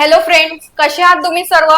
Hello friends कसे आहात तुम्ही सर्व?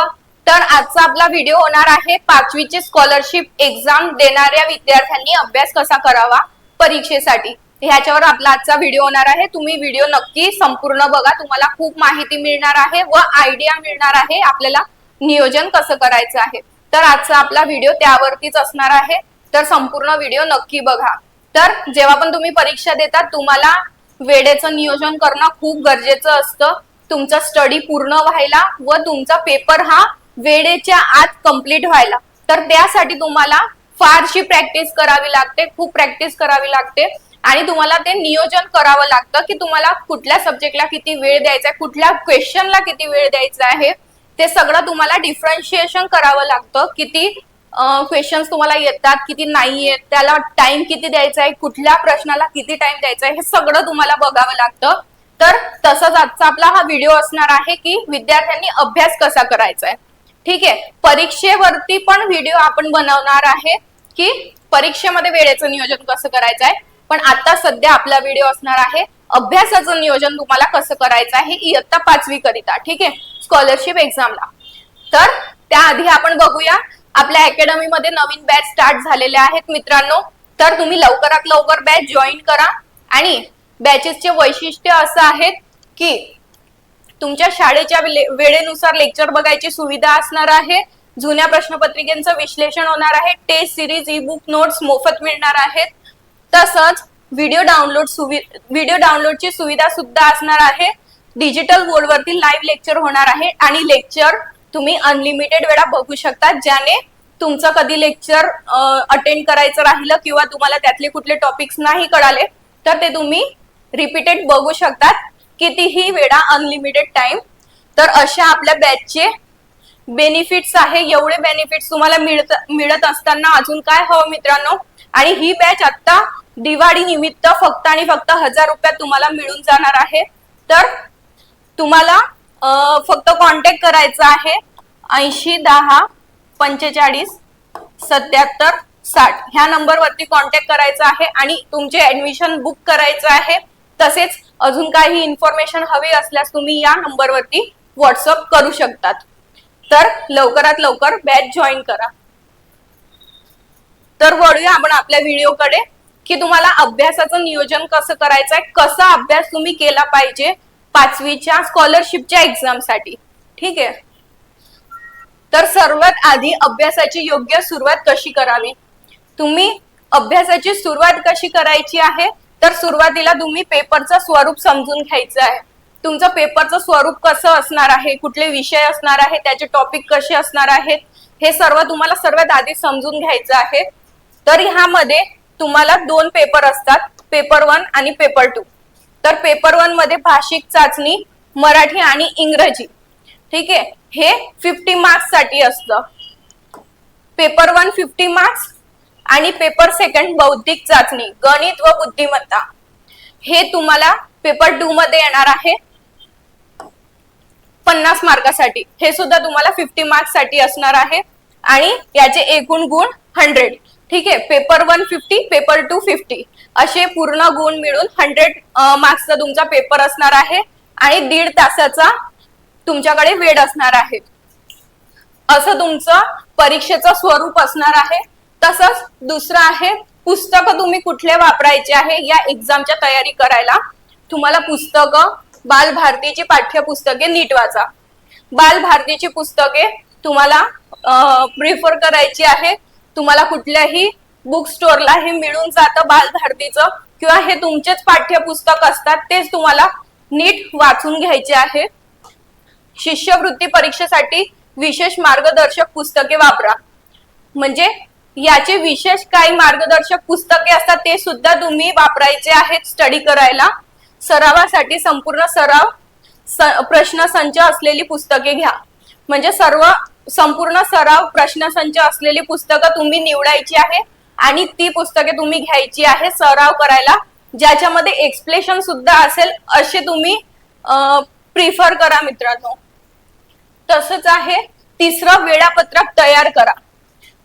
तर आजचा आपला व्हिडिओ होणार आहे पाचवीची स्कॉलरशिप एक्झाम देणाऱ्या विद्यार्थ्यांनी अभ्यास कसा करावा परीक्षेसाठी. ह्याच्यावर आपला आजचा व्हिडिओ होणार आहे. तुम्ही व्हिडिओ नक्की संपूर्ण बघा. तुम्हाला खूप माहिती मिळणार आहे व आयडिया मिळणार आहे आपल्याला नियोजन कसं करायचं आहे. तर आजचा आपला व्हिडिओ त्यावरतीच असणार आहे. तर संपूर्ण व्हिडिओ नक्की बघा. तर जेव्हा पण तुम्ही परीक्षा देतात तुम्हाला वेळेचं नियोजन करणं खूप गरजेचं असतं. तुमचा स्टडी पूर्ण व्हायला व तुमचा पेपर हा वेळेच्या आत कंप्लीट व्हायला. तर त्यासाठी तुम्हाला फारशी प्रॅक्टिस करावी लागते खूप प्रॅक्टिस करावी लागते. आणि तुम्हाला ते नियोजन करावं लागतं की तुम्हाला कुठल्या सब्जेक्टला किती वेळ द्यायचा आहे कुठल्या क्वेश्चनला किती वेळ द्यायचा आहे ते सगळं तुम्हाला डिफरन्शिएशन करावं लागतं. किती क्वेश्चन्स तुम्हाला येतात किती नाही येत त्याला टाइम किती द्यायचा आहे कुठल्या प्रश्नाला किती टाइम द्यायचा आहे हे सगळं तुम्हाला बघावं लागतं. तर तसंच आजचा आपला हा व्हिडिओ असणार आहे की विद्यार्थ्यांनी अभ्यास कसा करायचा आहे ठीक आहे? परीक्षेवरती पण व्हिडिओ आपण बनवणार आहे की परीक्षेमध्ये वेळेचं नियोजन कसं करायचं आहे पण आता सध्या आपला व्हिडिओ असणार आहे अभ्यासाचं नियोजन तुम्हाला कसं करायचं आहे इयत्ता पाचवी करिता. ठीक आहे? स्कॉलरशिप एक्झामला तर त्याआधी आपण बघूया आपल्या अकॅडमी मध्ये नवीन बॅच स्टार्ट झालेल्या आहेत मित्रांनो. तर तुम्ही लवकरात लवकर बॅच जॉईन करा आणि बॅचेसचे वैशिष्ट्य असं आहेत की तुमच्या शाळेच्या वेळेनुसार लेक्चर बघायची सुविधा असणार आहे. जुन्या प्रश्नपत्रिकेचं विश्लेषण होणार आहे. Test series e book notes मोफत मिळणार आहेत. तसंच व्हिडिओ डाउनलोड व्हिडिओ डाउनलोडची सुविधा सुद्धा असणार आहे. डिजिटल बोर्डवरती लाईव्ह लेक्चर होणार आहे आणि लेक्चर तुम्ही अनलिमिटेड वेळा बघू शकता ज्याने तुमचं कधी लेक्चर अटेंड करायचं राहिलं किंवा तुम्हाला त्यातले कुठले टॉपिक्स नाही कळाले तर ते तुम्ही रिपीटेड बघू शकतात. कितीही वेळा अनलिमिटेड टाइम तर अशा आपल्या बॅचचे बेनिफिट्स आहे. एवढे बेनिफिट्स तुम्हाला मिळत मिळत असताना अजून काय हवं मित्रांनो? आणि ही बॅच आता दिवाळी निमित्त फक्त आणि फक्त हजार रुपयात तुम्हाला मिळून जाणार आहे. तर तुम्हाला फक्त कॉन्टॅक्ट करायचा आहे. ऐंशी दहा पंचेचाळीस सत्याहत्तर साठ. ह्या नंबरवरती कॉन्टॅक्ट करायचा आहे आणि तुमचे ऍडमिशन बुक करायचं आहे. तसेच अजून काही इन्फॉर्मेशन हवी असल्यास तुम्ही या नंबरवरती व्हॉट्सअप करू शकतात. तर लवकरात लवकर बॅच जॉईन करा. तर वळूया आपण आपल्या व्हिडिओकडे की तुम्हाला अभ्यासाचं नियोजन कसं करायचं आहे कसा अभ्यास तुम्ही केला पाहिजे पाचवीच्या स्कॉलरशिपच्या एक्झामसाठी ठीक आहे? तर सर्वात आधी अभ्यासाची योग्य सुरुवात कशी करावी? तुम्ही अभ्यासाची सुरुवात कशी करायची आहे? तर सुरुवातीला तुम्ही पेपरचं स्वरूप समजून घ्यायचं आहे. तुमचं पेपरचं स्वरूप कसं असणार आहे? कुठले विषय असणार आहे? त्याचे टॉपिक कसे असणार आहेत? हे सर्व तुम्हाला सर्वात आधी समजून घ्यायचं आहे. तर ह्यामध्ये तुम्हाला दोन पेपर असतात पेपर वन आणि पेपर टू तर पेपर वनमध्ये भाषिक चाचणी मराठी आणि इंग्रजी. ठीक आहे? हे फिफ्टी मार्क्ससाठी असतं. पेपर वन फिफ्टी मार्क्स आणि पेपर सेकंड बौद्धिक चाचणी गणित व बुद्धिमत्ता. हे तुम्हाला पेपर टू मध्ये येणार आहे. पन्नास मार्कासाठी. हे सुद्धा तुम्हाला फिफ्टी मार्क्ससाठी असणार आहे. आणि याचे एकूण गुण हंड्रेड ठीक आहे? Paper one fifty paper two fifty असे पूर्ण गुण मिळून हंड्रेड मार्क्सचा तुमचा पेपर असणार आहे. आणि दीड तासाचा तुमच्याकडे वेळ असणार आहे. असं तुमचं परीक्षेचं स्वरूप असणार आहे. तसंच दुसरं आहे पुस्तकं तुम्ही कुठले वापरायचे आहे या एक्झामच्या तयारी करायला. तुम्हाला पुस्तकं बालभारतीची पाठ्यपुस्तके नीट वाचा. बालभारतीची पुस्तके तुम्हाला प्रिफर करायची आहे. तुम्हाला कुठल्याही बुक स्टोअरला हे मिळून जातं बालभारतीचं किंवा हे तुमचेच पाठ्यपुस्तक असतात तेच तुम्हाला नीट वाचून घ्यायचे आहे. शिष्यवृत्ती परीक्षेसाठी विशेष मार्गदर्शक पुस्तके वापरा. म्हणजे याचे विशेष काही मार्गदर्शक पुस्तके असतात ते सुद्धा तुम्ही वापरायचे आहेत स्टडी करायला. सरावासाठी संपूर्ण सराव प्रश्न प्रश्नसंच असलेली पुस्तके घ्या. म्हणजे सर्व संपूर्ण सराव प्रश्नसंच असलेली पुस्तकं तुम्ही निवडायची आहे आणि ती पुस्तके तुम्ही घ्यायची आहे सराव करायला ज्याच्यामध्ये एक्सप्लेशन सुद्धा असेल असे तुम्ही प्रिफर करा मित्रांनो. तसंच आहे तिसरं वेळापत्रक तयार करा.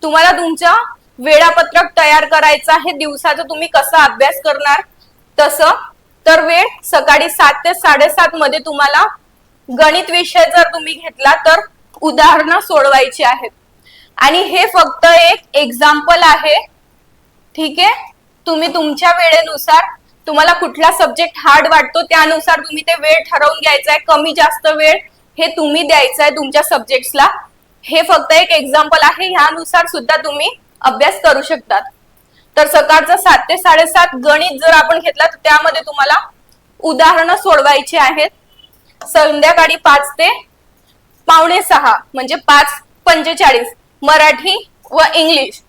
तुम्हाला तुमचं वेळापत्रक तयार करायचं आहे. दिवसाचा तुम्ही कसा अभ्यास करणार? तसं. तर वेळ सकाळी सात ते साडेसात मध्ये तुम्हाला गणित विषय जर तुम्ही घेतला तर उदाहरणं सोडवायची आहेत. आणि हे फक्त एक एक्झाम्पल आहे. ठीक आहे? तुम्ही तुमच्या वेळेनुसार तुम्हाला कुठला सब्जेक्ट हार्ड वाटतो त्यानुसार तुम्ही ते वेळ ठरवून घ्यायचा आहे कमी जास्त वेळ हे तुम्ही द्यायचं आहे तुमच्या सब्जेक्ट्सला हे फक्त एक एक्झाम्पल आहे. ह्यानुसार सुद्धा तुम्ही अभ्यास करू शकतात. तर सकाळचं सात ते साडेसात गणित जर आपण घेतला तर त्यामध्ये तुम्हाला उदाहरणं सोडवायची आहेत. संध्याकाळी पाच ते पावणे सहा म्हणजे पाच पंचेचाळीस मराठी व इंग्लिश.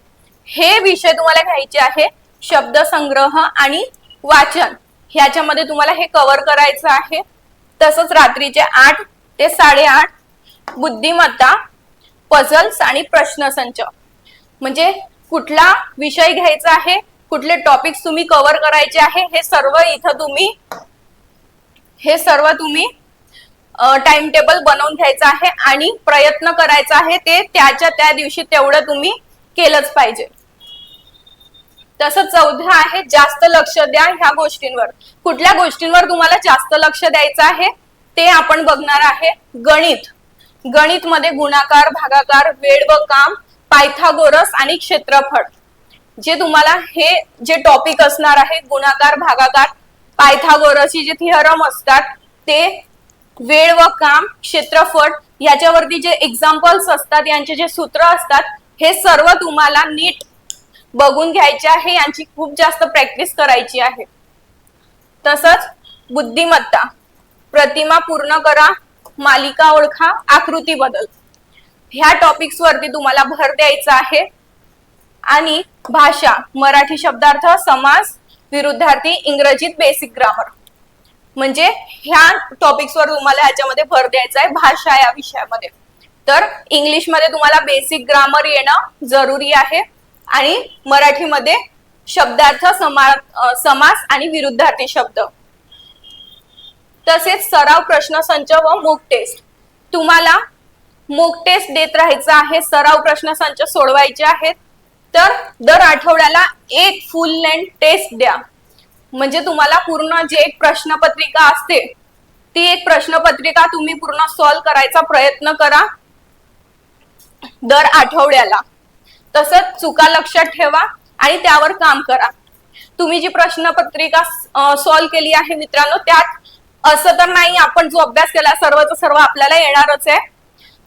हे विषय तुम्हाला घ्यायचे आहे शब्दसंग्रह आणि वाचन. ह्याच्यामध्ये तुम्हाला हे कव्हर करायचं आहे. तसंच रात्रीचे आठ ते साडेआठ बुद्धिमत्ता पझल्स आणि प्रश्नसंच. म्हणजे कुठला विषय घ्यायचा आहे कुठले टॉपिक्स तुम्ही कव्हर करायचे आहे हे सर्व इथं तुम्ही हे सर्व तुम्ही टाइम टेबल बनवून घ्यायचं आहे आणि प्रयत्न करायचा आहे ते त्याच्या त्या दिवशी तेवढं तुम्ही केलंच पाहिजे. तसं चौथा आहे जास्त लक्ष द्या ह्या गोष्टींवर. कुठल्या गोष्टींवर तुम्हाला जास्त लक्ष द्यायचं आहे ते आपण बघणार आहे गणित. गणित मध्ये गुणाकार भागाकार वेळ व काम पायथागोरस आणि क्षेत्रफळ. जे तुम्हाला हे जे टॉपिक असणार आहे गुणाकार भागाकार पायथागोरसची जे थिअरम असतात ते वेळ व काम क्षेत्रफळ याच्यावरती जे एक्झाम्पल्स असतात यांचे जे सूत्र असतात हे सर्व तुम्हाला नीट बघून घ्यायचे आहे यांची खूप जास्त प्रॅक्टिस करायची आहे. तसंच बुद्धिमत्ता. प्रतिमा पूर्ण करा मालिका ओळखा आकृती बदल. ह्या टॉपिक्स वरती तुम्हाला भर द्यायचा आहे. आणि भाषा मराठी शब्दार्थ समास विरुद्धार्थी इंग्रजीत बेसिक ग्रामर म्हणजे ह्या टॉपिक्स वर तुम्हाला ह्याच्यामध्ये भर द्यायचा आहे भाषा या विषयामध्ये. तर इंग्लिशमध्ये तुम्हाला बेसिक ग्रामर येणं जरुरी आहे. आणि मराठीमध्ये शब्दार्थ समा समास आणि विरुद्धार्थी शब्द. तसेच सराव प्रश्नसंच व मूक टेस्ट तुम्हाला मूक टेस्ट देत राहायचं आहे सराव प्रश्नसंच सोडवायचे आहेत तर दर आठवड्याला एक फुल लेंथ टेस्ट द्या. म्हणजे तुम्हाला पूर्ण जे एक प्रश्नपत्रिका असते ती एक प्रश्नपत्रिका तुम्ही पूर्ण सॉल्व करायचा प्रयत्न करा. दर आठवड्याला. तसंच चुका लक्षात ठेवा आणि त्यावर काम करा. तुम्ही जी प्रश्नपत्रिका सॉल्व केली आहे मित्रांनो त्यात असं तर नाही आपण जो अभ्यास केला सर्वच सर्व आपल्याला येणारच आहे.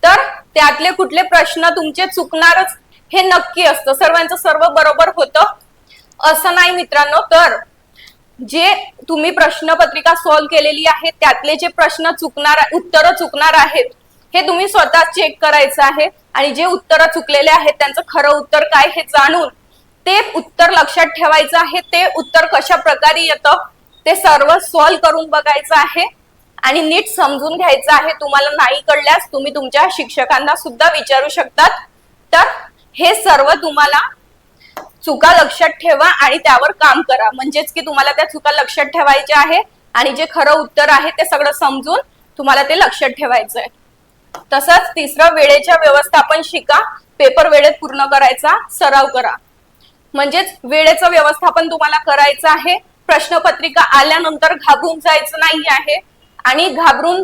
तर त्यातले कुठले प्रश्न तुमचे चुकणारच हे नक्की असतं. सर्वांचं सर्व बरोबर होतं. असं नाही मित्रांनो तर जे तुम्ही प्रश्नपत्रिका सॉल्व्ह केलेली आहे त्यातले जे प्रश्न चुकणार उत्तरं चुकणार आहेत हे तुम्ही स्वतः चेक करायचं आहे. आणि जे उत्तर चुकलेले आहेत त्यांचं खरं उत्तर काय हे जाणून ते उत्तर लक्षात ठेवायचं आहे. ते उत्तर कशा प्रकारे येतं? ते सर्व सॉल्व करून बघायचं आहे आणि नीट समजून घ्यायचं आहे. तुम्हाला नाही कळल्यास तुम्ही तुमच्या शिक्षकांना सुद्धा विचारू शकतात. तर हे सर्व तुम्हाला चुका लक्षात ठेवा आणि त्यावर काम करा. म्हणजेच की तुम्हाला त्या चुका लक्षात ठेवायच्या आहे आणि जे खरं उत्तर आहे ते सगळं समजून तुम्हाला ते लक्षात ठेवायचं आहे तसंच तिसरं वेळेच्या व्यवस्थापन शिका. पेपर वेळेत पूर्ण करायचा. सराव करा. म्हणजेच वेळेचं व्यवस्थापन तुम्हाला करायचं आहे. प्रश्नपत्रिका आल्यानंतर घाबरून जायचं नाही आहे. आणि घाबरून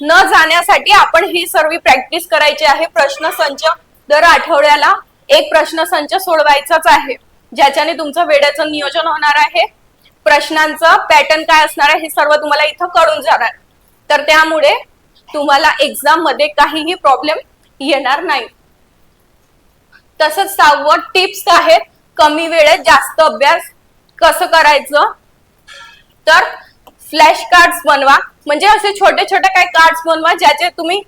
न जाण्यासाठी आपण ही सर्व प्रॅक्टिस करायची आहे. प्रश्न संच दर आठवड्याला एक प्रश्न संच सोडवायचाच आहे. ज्याच्याने तुमचं वेळेचं नियोजन होणार आहे. प्रश्नांचं पॅटर्न काय असणार आहे हे सर्व तुम्हाला इथं कळून जाणार. तर त्यामुळे तुम्हाला एक्झाममध्ये काहीही प्रॉब्लेम येणार नाही. तसंच सहावं टिप्स आहेत. कमी वेळेत जास्त अभ्यास कसं करायचं? तर फ्लॅश कार्ड्स बनवा. म्हणजे असे छोटे छोटे काही कार्ड्स बनवा ज्याचे तुम्ही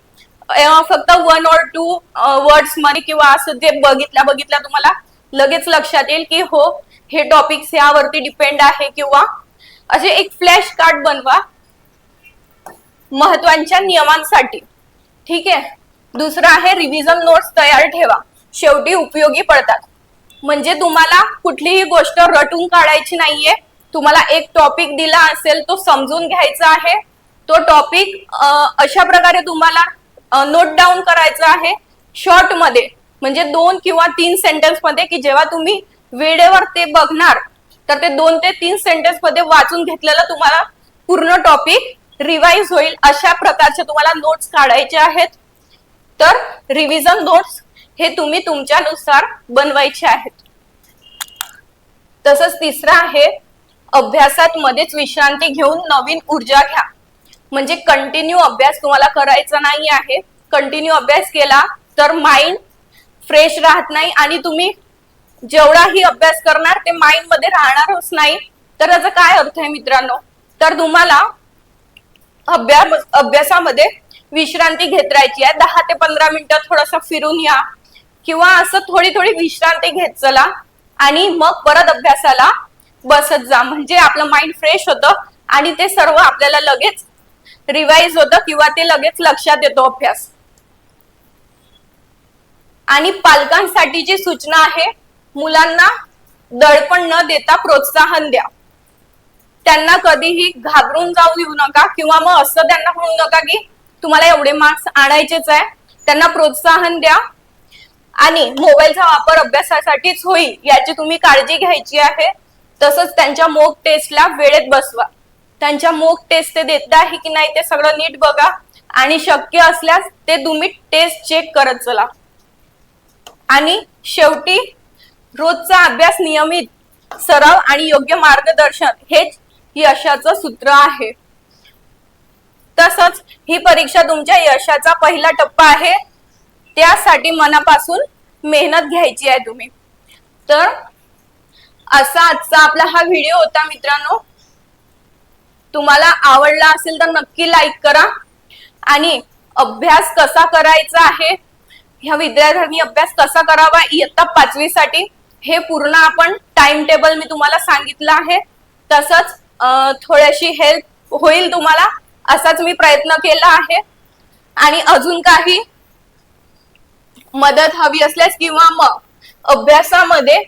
फक्त वन और टू वर्ड्समध्ये किंवा असं जे बघितल्या बघितल्या तुम्हाला लगेच लक्षात येईल की हो हे टॉपिक्स यावरती डिपेंड आहे किंवा असे एक फ्लॅश कार्ड बनवा महत्त्वाच्या नियमांसाठी. ठीक आहे? दुसरं आहे रिव्हिजन नोट्स तयार ठेवा. शेवटी उपयोगी पडतात. म्हणजे तुम्हाला कुठलीही गोष्ट रटून काढायची नाहीये. तुम्हाला एक टॉपिक दिला असेल तो समजून घ्यायचा आहे. तो टॉपिक अशा प्रकारे तुम्हाला नोट डाऊन करायचा आहे. शॉर्टमध्ये म्हणजे दोन किंवा तीन सेंटेन्समध्ये की जेव्हा तुम्ही वेळेवर ते बघणार तर ते दोन ते तीन सेंटेन्समध्ये वाचून घेतलेलं तुम्हाला पूर्ण टॉपिक रिवाईज होईल अशा प्रकारचे तुम्हाला नोट्स काढायचे आहेत. तर रिव्हिजन नोट्स हे तुम्ही तुमच्यानुसार बनवायचे आहेत. तसंच तिसरं आहे अभ्यासात मध्येच विश्रांती घेऊन नवीन ऊर्जा घ्या. म्हणजे कंटिन्यू अभ्यास तुम्हाला करायचा नाही आहे. कंटिन्यू अभ्यास केला तर माइंड फ्रेश राहत नाही आणि तुम्ही जेवढाही अभ्यास करणार ते माइंडमध्ये राहणारच नाही. तर याचा काय अर्थ आहे मित्रांनो? तर तुम्हाला अभ्यास अभ्यासामध्ये विश्रांती घेत राहायची आहे. दहा ते पंधरा मिनिटं थोडस फिरून या. किंवा असं थोडी थोडी विश्रांती घेत चला आणि मग परत अभ्यासाला बसत जा. म्हणजे आपलं माइंड फ्रेश होतं आणि ते सर्व आपल्याला लगेच रिवाईज होतं किंवा ते लगेच लक्षात येतो अभ्यास. आणि पालकांसाठी जी सूचना आहे मुलांना दडपण न देता प्रोत्साहन द्या. त्यांना कधीही घाबरून जाऊ देऊ नका किंवा मग असं त्यांना म्हणू नका की तुम्हाला एवढे मार्क्स आणायचेच आहे. त्यांना प्रोत्साहन द्या. आणि मोबाईलचा वापर अभ्यासासाठीच होईल याची तुम्ही काळजी घ्यायची आहे. तसंच त्यांच्या मोक टेस्टला वेळेत बसवा. त्यांच्या मोक टेस्ट ते देत आहे की नाही ते सगळं नीट बघा. आणि शक्य असल्यास ते तुम्ही टेस्ट चेक करत चला. आणि शेवटी रोजचा अभ्यास नियमित सराव आणि योग्य मार्गदर्शन हेच यशाचं सूत्र आहे. तसंच ही परीक्षा तुमच्या यशाचा पहिला टप्पा आहे. त्यासाठी मनापासून मेहनत घ्यायची आहे तुम्ही. तर असा आजचा आपला हा व्हिडिओ होता मित्रांनो. तुम्हाला आवडला असेल तर नक्की लाईक करा. आणि अभ्यास कसा करायचा आहे? ह्या विद्यार्थ्यांनी अभ्यास कसा करावा? इयत्ता पाचवीसाठी हे पूर्ण आपण टाइम टेबल मी तुम्हाला सांगितलं आहे. तसंच थोड्याशी थोडीशी हेल्प होईल तुम्हाला. असाच मी प्रयत्न केला आहे. आणि अजून काही मदत हवी असल्यास किंवा मग अभ्यासामध्ये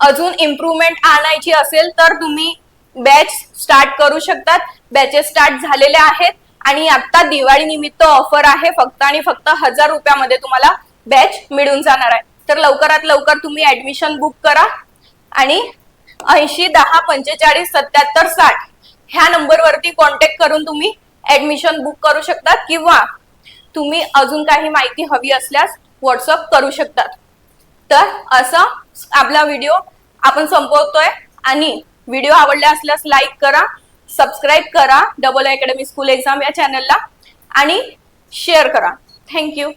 अजून इम्प्रूव्हमेंट आणायची असेल तर तुम्ही बॅच स्टार्ट करू शकतात. बॅचेस स्टार्ट झालेले आहेत आणि आता दिवाळी निमित्त ऑफर आहे. फक्त आणि फक्त हजार रुपयामध्ये तुम्हाला बॅच मिळून जाणार आहे. तर लवकरात लवकर तुम्ही ऍडमिशन बुक करा आणि ऐंशी दहा पंचेचाळीस सत्याहत्तर साठ ह्या नंबरवरती कॉन्टॅक्ट करून तुम्ही ऍडमिशन बुक करू शकतात. किंवा तुम्ही अजून काही माहिती हवी असल्यास व्हॉट्सअप करू शकतात. तर असा आपला व्हिडिओ आपण संपवतोय आणि व्हिडिओ आवडला असल्यास लाईक करा सबस्क्राईब करा डबल अकॅडमी स्कूल एक्झाम या चॅनलला आणि शेअर करा. थँक्यू